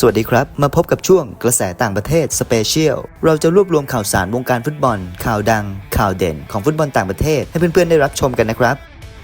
สวัสดีครับ มาพบกับช่วงกระแสต่างประเทศสเปเชียล เราจะรวบรวมข่าวสารวงการฟุตบอล ข่าวดัง ข่าวเด่นของฟุตบอลต่างประเทศ ให้เพื่อนๆได้รับชมกันนะครับ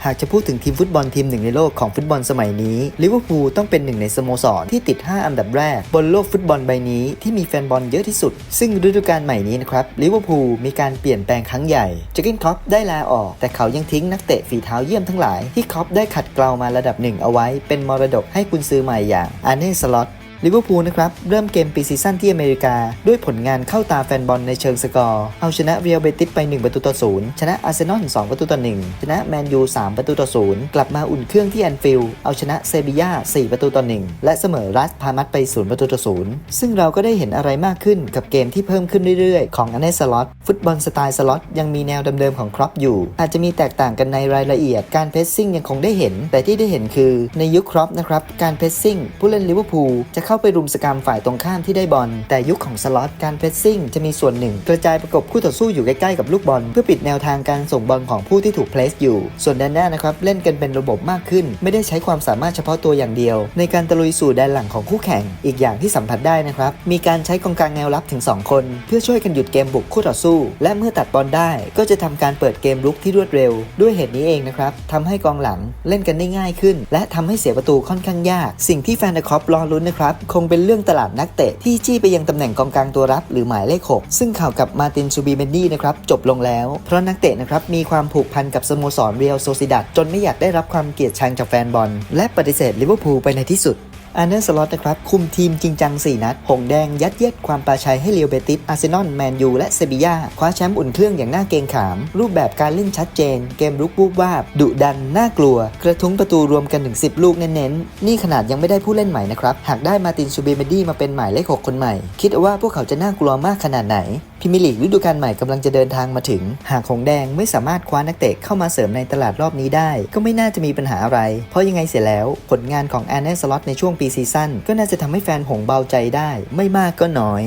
หากจะพูดถึงทีมฟุตบอลทีมหนึ่งในโลกของฟุตบอลสมัยนี้ลิเวอร์พูลต้องเป็นหนึ่งในสโมสรที่ติด 5 อันดับแรก บนโลกฟุตบอลใบนี้ที่มีแฟนบอลเยอะที่สุด ซึ่งฤดูกาลใหม่นี้นะครับลิเวอร์พูลมีการเปลี่ยนแปลงครั้งใหญ่เจอร์เกนคล็อปได้ลาออก แต่เขายังทิ้งนักเตะฝีเท้าเยี่ยมทั้งหลายที่คล็อปได้ขัดเกลามาระดับหนึ่งเอาไว้เป็นมรดกให้กุนซือใหม่อย่างอาร์เน่สล็อต ลิเวอร์พูลนะครับ เริ่มเกมปีซีซั่นที่อเมริกา ด้วยผลงานเข้าตาแฟนบอลในเชิงสกอร์ เอาชนะเรียลเบติสไป 1 ประตูต่อ0ชนะอาร์เซนอล2ประตูต่อ1ชนะแมนยู3ประตูต่อ0กลับมาอุ่นเครื่องที่แอนฟิลด์เอาชนะเซบียา4ประตูต่อ1และเสมอรัสพามัสไป 0 ประตูต่อ0ซึ่งเราก็ได้เห็นอะไรมากขึ้นกับเกมที่เพิ่มขึ้นเรื่อยๆ ของอเนสล็อตฟุตบอลสไตล์สล็อตยังมีแนวเดิมๆของครอปอยู่ อาจจะมีแตกต่างกันในรายละเอียดการเพสซิ่งยังคงได้เห็น แต่ที่ได้เห็นคือในยุคครอปนะครับการเพสซิ่งผู้เล่นลิเวอร์พูลจะเข้าข้าไปรุมสกรรมฝ่ายตรงข้ามที่ได้บอล แต่ยุคของสล็อตการเพสซิ่งจะมีส่วนหนึ่ง กระจายประกบคู่ต่อสู้อยู่ใกล้ๆกับลูกบอล เพื่อปิดแนวทางการส่งบอลของผู้ที่ถูกเพลสอยู่ ส่วนแดนหน้านะครับเล่นกันเป็นระบบมากขึ้น ไม่ได้ใช้ความสามารถเฉพาะตัวอย่างเดียว ในการตะลุยสู่แดนหลังของคู่แข่ง อีกอย่างที่สัมผัสได้นะครับมีการใช้กองกลางแนวรับถึง 2 คน เพื่อช่วยกันหยุดเกมบุกคู่ต่อสู้ และเมื่อตัดบอลได้ ก็จะทำการเปิดเกมลุกที่รวดเร็ว ด้วยเหตุนี้เองนะครับทำให้กองหลังเล่นกันได้ง่ายขึ้น และทำให้เสียประตูค่อนข้างยาก สิ่งที่แฟนคอปรอลุ้นนะครับคงเป็นเรื่องตลาดนักเตะที่จี้ไปยังตำแหน่งกองกลางตัวรับหรือหมายเลข 6 ซึ่งข่าวกับมาตินซูบีเบนดี้นะครับจบลงแล้ว เพราะนักเตะนะครับมีความผูกพันกับสโมสรเรียลโซซิดัดจนไม่อยากได้รับความเกลียดชังจากแฟนบอล และปฏิเสธลิเวอร์พูลไปในที่สุด อาร์เนสล็อตนะครับ คุมทีมจริงจัง 4 นัด หงแดงยัดเยียดความปราชัยให้เรียวเบติสอาร์เซนอลแมนยูและเซบียาคว้าแชมป์อุ่นเครื่องอย่างน่าเกรงขาม รูปแบบการเล่นชัดเจน เกมรุกวูบวาบ ดุดัน น่ากลัว กระทุ้งประตูรวมกันถึง 10 ลูกเน้นๆ นี่ขนาดยังไม่ได้ผู้เล่นใหม่นะครับ หากได้มาตินซูเบเมดี้มาเป็นหมายเลข 6 คนใหม่ คิดเอาว่าพวกเขาจะน่ากลัวมากขนาดไหน พิมลีกฤดูกาลใหม่กำลังจะเดินทางมาถึง หากหงแดงไม่สามารถคว้านักเตะเข้ามาเสริมในตลาดรอบนี้ได้ ก็ไม่น่าจะมีปัญหาอะไร เพราะยังไงเสียแล้ว ผลงานของแอนเนสล็อตในช่วงปีซีซั่นก็น่าจะทำให้แฟนหงเบาใจได้ ไม่มากก็น้อย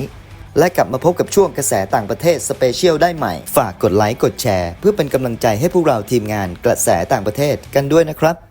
และกลับมาพบกับช่วงกระแสต่างประเทศสเปเชียลได้ใหม่ ฝากกดไลค์กดแชร์ เพื่อเป็นกำลังใจให้พวกเราทีมงานกระแสต่างประเทศกันด้วยนะครับ